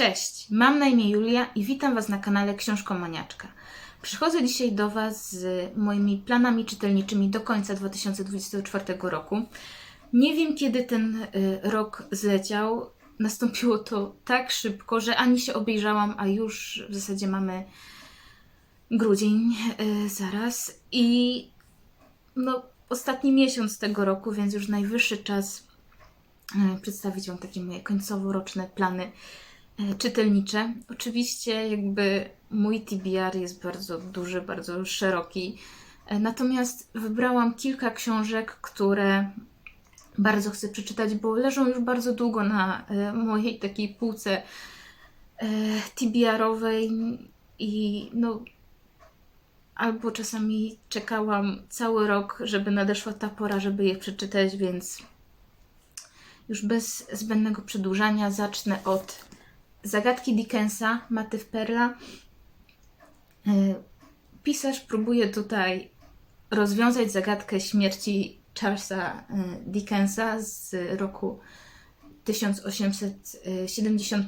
Cześć, mam na imię Julia i witam Was na kanale Książkomaniaczka. Przychodzę dzisiaj do Was z moimi planami czytelniczymi do końca 2024 roku. Nie wiem, kiedy ten y, rok zleciał. Nastąpiło to tak szybko, że ani się obejrzałam, a już w zasadzie mamy grudzień y, zaraz. I no, ostatni miesiąc tego roku, więc już najwyższy czas y, przedstawić Wam takie moje końcowo-roczne plany czytelnicze. Oczywiście jakby mój TBR jest bardzo duży, bardzo szeroki. E, Natomiast wybrałam kilka książek, które bardzo chcę przeczytać, bo leżą już bardzo długo na e, mojej takiej półce e, TBR-owej i no albo czasami czekałam cały rok, żeby nadeszła ta pora, żeby je przeczytać, więc już bez zbędnego przedłużania zacznę od Zagadki Dickensa, Matyw Perla. E, Pisarz próbuje tutaj rozwiązać zagadkę śmierci Charlesa e, Dickensa z roku 1870,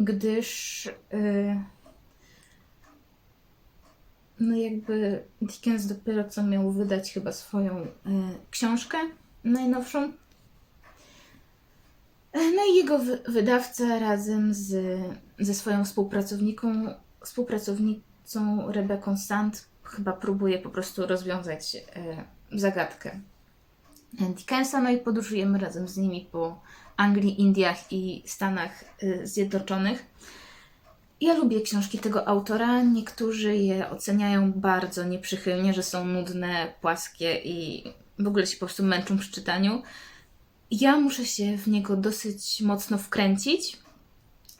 gdyż e, no jakby Dickens dopiero co miał wydać chyba swoją książkę najnowszą. No i jego wy- wydawca razem z, ze swoją współpracowniką, współpracownicą Rebeką Sand chyba próbuje po prostu rozwiązać e, zagadkę Dickensa. No i podróżujemy razem z nimi po Anglii, Indiach i Stanach e, Zjednoczonych. Ja lubię książki tego autora. Niektórzy je oceniają bardzo nieprzychylnie, że są nudne, płaskie i w ogóle się po prostu męczą przy czytaniu. Ja muszę się w niego dosyć mocno wkręcić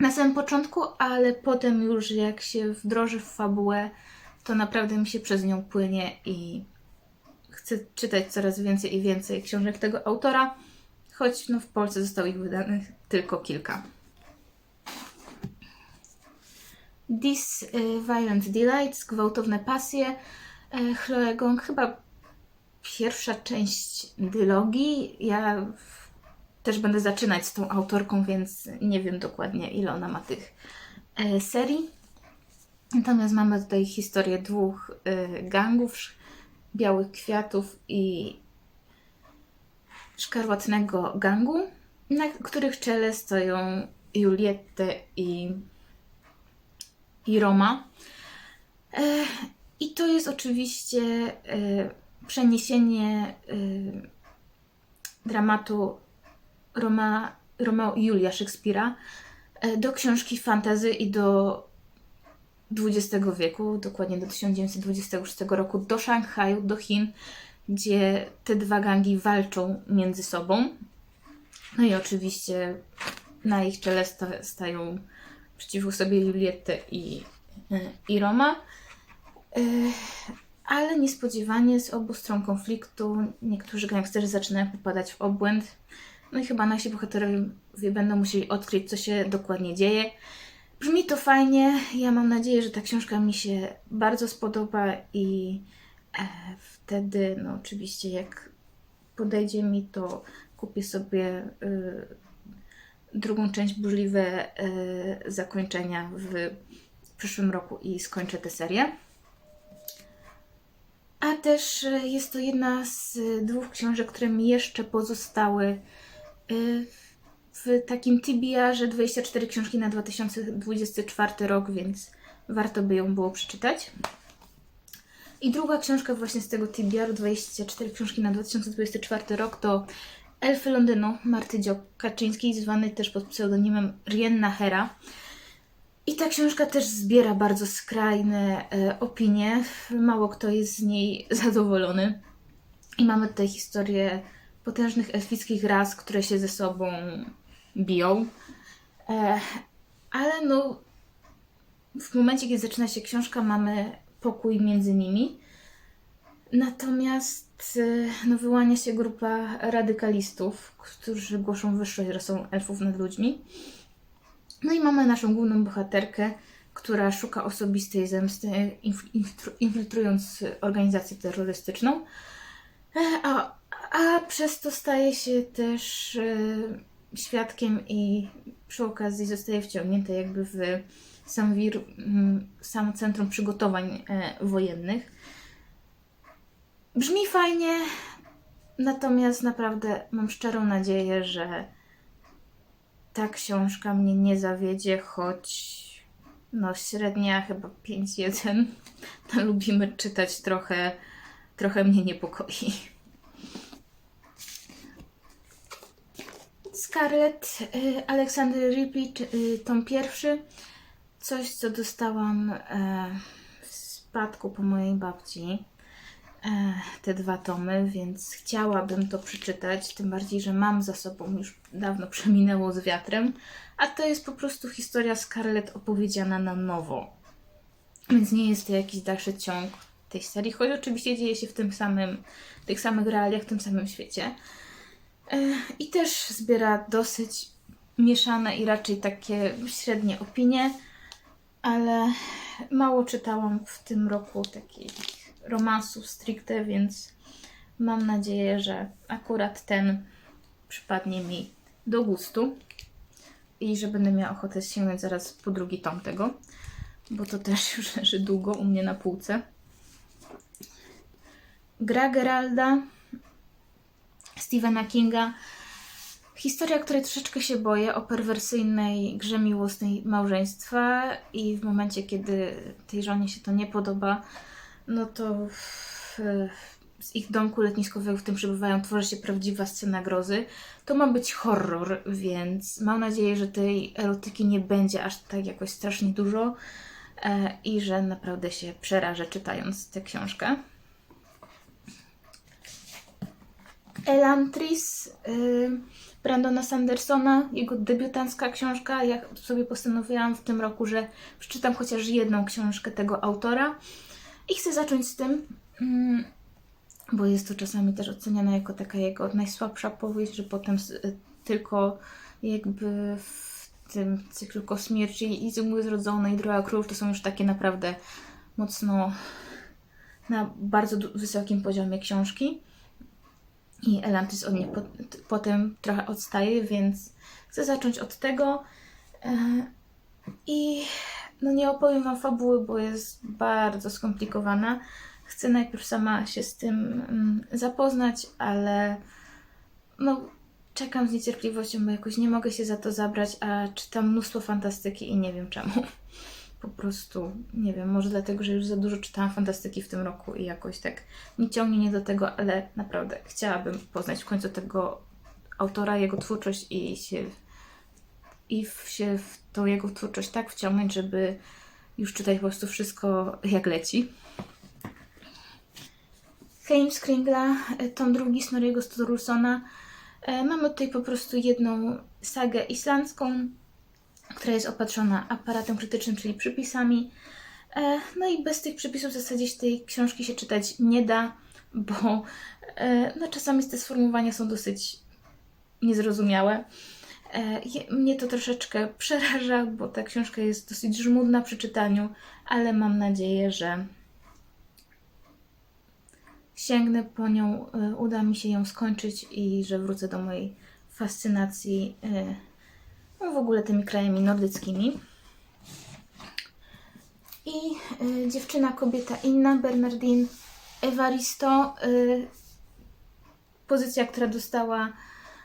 na samym początku, ale potem już jak się wdroży w fabułę, to naprawdę mi się przez nią płynie i chcę czytać coraz więcej i więcej książek tego autora, choć no, w Polsce zostało ich wydanych tylko kilka. This y, Violent Delights, Gwałtowne Pasje, y, Chloe Gong, chyba pierwsza część dylogii. Ja też będę zaczynać z tą autorką, więc nie wiem dokładnie ile ona ma tych e, serii. Natomiast mamy tutaj historię dwóch e, gangów, białych kwiatów i szkarłatnego gangu, na których czele stoją Juliette i, i Roma. E, I to jest oczywiście przeniesienie e, dramatu Roma, Romeo i Julia Szekspira e, do książki fantazy i do XX wieku, dokładnie do 1926 roku, do Szanghaju, do Chin, gdzie te dwa gangi walczą między sobą. No i oczywiście na ich czele sta- stają przeciwko sobie Juliette i, e, i Roma. E, Ale niespodziewanie z obu stron konfliktu niektórzy gangsterzy zaczynają popadać w obłęd. No i chyba nasi bohaterowie będą musieli odkryć, co się dokładnie dzieje. Brzmi to fajnie. Ja mam nadzieję, że ta książka mi się bardzo spodoba i e, wtedy, no oczywiście, jak podejdzie mi, to kupię sobie y, drugą część burzliwe y, zakończenia w przyszłym roku i skończę tę serię. A też y, jest to jedna z y, dwóch książek, które mi jeszcze pozostały y, w takim TBR-ze 24 książki na 2024 rok, więc warto by ją było przeczytać. I druga książka właśnie z tego TBR 24 książki na 2024 rok to Elfy Londynu Marty Dziob-Kaczyńskiej, zwany też pod pseudonimem Rienna Hera. I ta książka też zbiera bardzo skrajne e, opinie. Mało kto jest z niej zadowolony. I mamy tutaj historię potężnych elfickich ras, które się ze sobą biją. E, ale no, w momencie, kiedy zaczyna się książka, mamy pokój między nimi. Natomiast e, no, wyłania się grupa radykalistów, którzy głoszą wyższość rasą elfów nad ludźmi. No i mamy naszą główną bohaterkę, która szuka osobistej zemsty, inf- infiltru- infiltrując organizację terrorystyczną. E, A, a przez to staje się też e, świadkiem i przy okazji zostaje wciągnięte jakby w sam wir, mm, sam centrum przygotowań e, wojennych. Brzmi fajnie, natomiast naprawdę mam szczerą nadzieję, że ta książka mnie nie zawiedzie, choć no średnia chyba 5-1. No, lubimy czytać trochę, trochę mnie niepokoi. Scarlett y, Alexander Ripley, tom pierwszy. Coś, co dostałam e, w spadku po mojej babci. Te dwa tomy, więc chciałabym to przeczytać. Tym bardziej, że mam za sobą już dawno przeminęło z wiatrem. A to jest po prostu historia Scarlett opowiedziana na nowo. Więc nie jest to jakiś dalszy ciąg tej serii, choć oczywiście dzieje się w tym samym, tych samych realiach, w tym samym świecie. I też zbiera dosyć mieszane i raczej takie średnie opinie, ale mało czytałam w tym roku takich romansów stricte, więc mam nadzieję, że akurat ten przypadnie mi do gustu i że będę miała ochotę sięgnąć zaraz po drugi tom tego, bo to też już leży długo u mnie na półce. Gra Geralda Stephena Kinga. Historia, której troszeczkę się boję, o perwersyjnej grze miłosnej małżeństwa i w momencie, kiedy tej żonie się to nie podoba, no to w, z ich domku letniskowego, w tym przebywają, tworzy się prawdziwa scena grozy. To ma być horror, więc mam nadzieję, że tej erotyki nie będzie aż tak jakoś strasznie dużo e, i że naprawdę się przerażę czytając tę książkę. Elantris y, Brandona Sandersona, jego debiutancka książka. Ja sobie postanowiłam w tym roku, że przeczytam chociaż jedną książkę tego autora i chcę zacząć z tym, mm, bo jest to czasami też oceniana jako taka jego najsłabsza powieść, że potem tylko jakby w tym cyklu Kosmierci i Zygmunt Zrodzony i Droga Królów to są już takie naprawdę mocno na bardzo wysokim poziomie książki. I Elantis od niej po, potem trochę odstaje, więc chcę zacząć od tego. E, I no nie opowiem Wam fabuły, bo jest bardzo skomplikowana. Chcę najpierw sama się z tym mm, zapoznać, ale no czekam z niecierpliwością, bo jakoś nie mogę się za to zabrać, a czytam mnóstwo fantastyki i nie wiem czemu. Po prostu, nie wiem, może dlatego, że już za dużo czytałam fantastyki w tym roku i jakoś tak nie ciągnie mnie do tego, ale naprawdę chciałabym poznać w końcu tego autora, jego twórczość i się, i w, się w tą jego twórczość tak wciągnąć, żeby już czytać po prostu wszystko jak leci. Heimskringla, e, tom drugi Snorriego Sturlusona. E, Mamy tutaj po prostu jedną sagę islandzką, która jest opatrzona aparatem krytycznym, czyli przypisami. E, No i bez tych przypisów w zasadzie tej książki się czytać nie da, bo no, czasami te sformułowania są dosyć niezrozumiałe. E, Mnie to troszeczkę przeraża, bo ta książka jest dosyć żmudna przy czytaniu, ale mam nadzieję, że sięgnę po nią, e, uda mi się ją skończyć i że wrócę do mojej fascynacji e, no, w ogóle tymi krajami nordyckimi. I dziewczyna, kobieta inna, Bernardine Evaristo, pozycja, która dostała,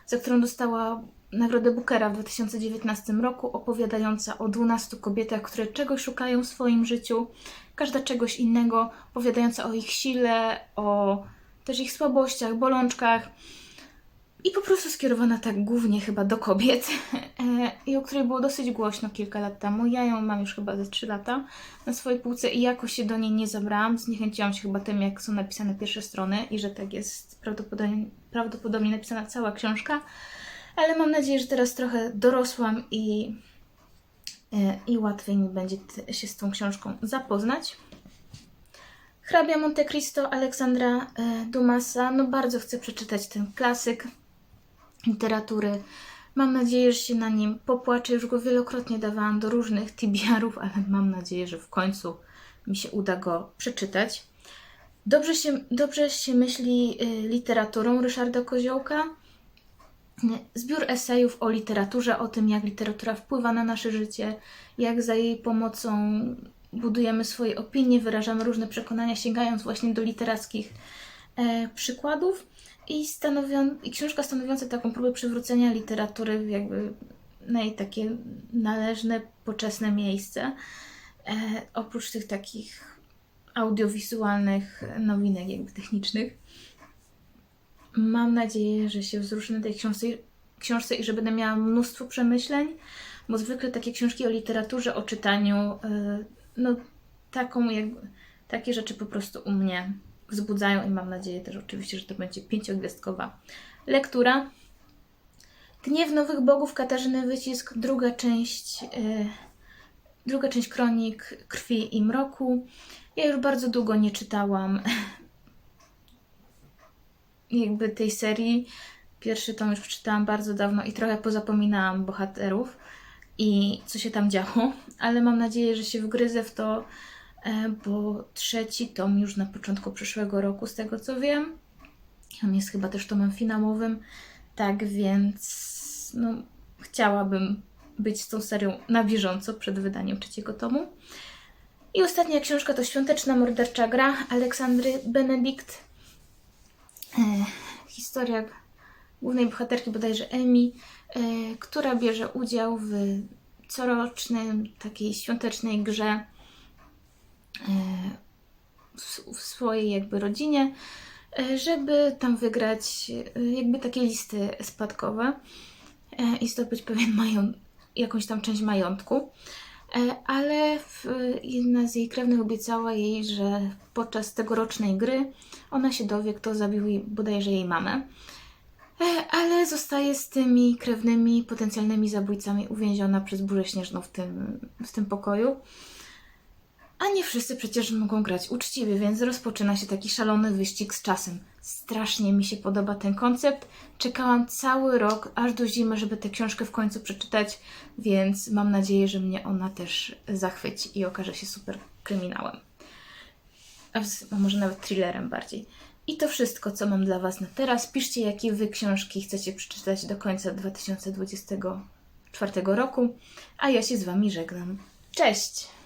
za którą dostała Nagrodę Bookera w 2019 roku, opowiadająca o 12 kobietach, które czegoś szukają w swoim życiu, każda czegoś innego, opowiadająca o ich sile, o też ich słabościach, bolączkach i po prostu skierowana tak głównie chyba do kobiet e, i o której było dosyć głośno kilka lat temu. Ja ją mam już chyba ze 3 lata na swojej półce i jakoś się do niej nie zabrałam. Zniechęciłam się chyba tym, jak są napisane pierwsze strony i że tak jest prawdopodobnie, prawdopodobnie napisana cała książka. Ale mam nadzieję, że teraz trochę dorosłam i, e, i łatwiej mi będzie się z tą książką zapoznać. Hrabia Monte Cristo Aleksandra e, Dumasa. No bardzo chcę przeczytać ten klasyk literatury. Mam nadzieję, że się na nim popłaczę. Już go wielokrotnie dawałam do różnych tibiarów, ale mam nadzieję, że w końcu mi się uda go przeczytać. Dobrze się, dobrze się myśli y, literaturą Ryszarda Koziołka. Zbiór esejów o literaturze, o tym, jak literatura wpływa na nasze życie, jak za jej pomocą budujemy swoje opinie, wyrażamy różne przekonania, sięgając właśnie do literackich e, przykładów. I, stanowią, I książka stanowiąca taką próbę przywrócenia literatury w jakby na jej takie należne, poczesne miejsce. E, oprócz tych takich audiowizualnych nowinek, jakby technicznych. Mam nadzieję, że się wzruszę na tej książce, książce i że będę miała mnóstwo przemyśleń, bo zwykle takie książki o literaturze, o czytaniu, e, no taką jakby, takie rzeczy po prostu u mnie wzbudzają i mam nadzieję też oczywiście, że to będzie pięciogwiazdkowa lektura. Gniew Nowych Bogów Katarzyny Wycisk, druga część, e, druga część kronik Krwi i Mroku. Ja już bardzo długo nie czytałam jakby tej serii. Pierwszy tom już przeczytałam bardzo dawno i trochę pozapominałam bohaterów i co się tam działo, ale mam nadzieję, że się wgryzę w to, e, bo trzeci tom już na początku przyszłego roku, z tego co wiem. On jest chyba też tomem finałowym, tak więc no, chciałabym być z tą serią na bieżąco przed wydaniem trzeciego tomu. I ostatnia książka to Świąteczna mordercza gra Aleksandry Benedikt. E, historia głównej bohaterki, bodajże Emi, e, która bierze udział w corocznej takiej świątecznej grze e, w, swojej jakby rodzinie, żeby tam wygrać jakby takie listy spadkowe i zdobyć pewien mają, jakąś tam część majątku. E, Ale jedna z jej krewnych obiecała jej, że podczas tegorocznej gry ona się dowie, kto zabił jej, bodajże jej mamę. E, Ale zostaje z tymi krewnymi, potencjalnymi zabójcami uwięziona przez burzę śnieżną w tym, w tym pokoju. A nie wszyscy przecież mogą grać uczciwie, więc rozpoczyna się taki szalony wyścig z czasem. Strasznie mi się podoba ten koncept. Czekałam cały rok, aż do zimy, żeby tę książkę w końcu przeczytać, więc mam nadzieję, że mnie ona też zachwyci i okaże się super kryminałem. A, może nawet thrillerem bardziej. I to wszystko, co mam dla Was na teraz. Piszcie, jakie Wy książki chcecie przeczytać do końca 2024 roku, a ja się z Wami żegnam. Cześć!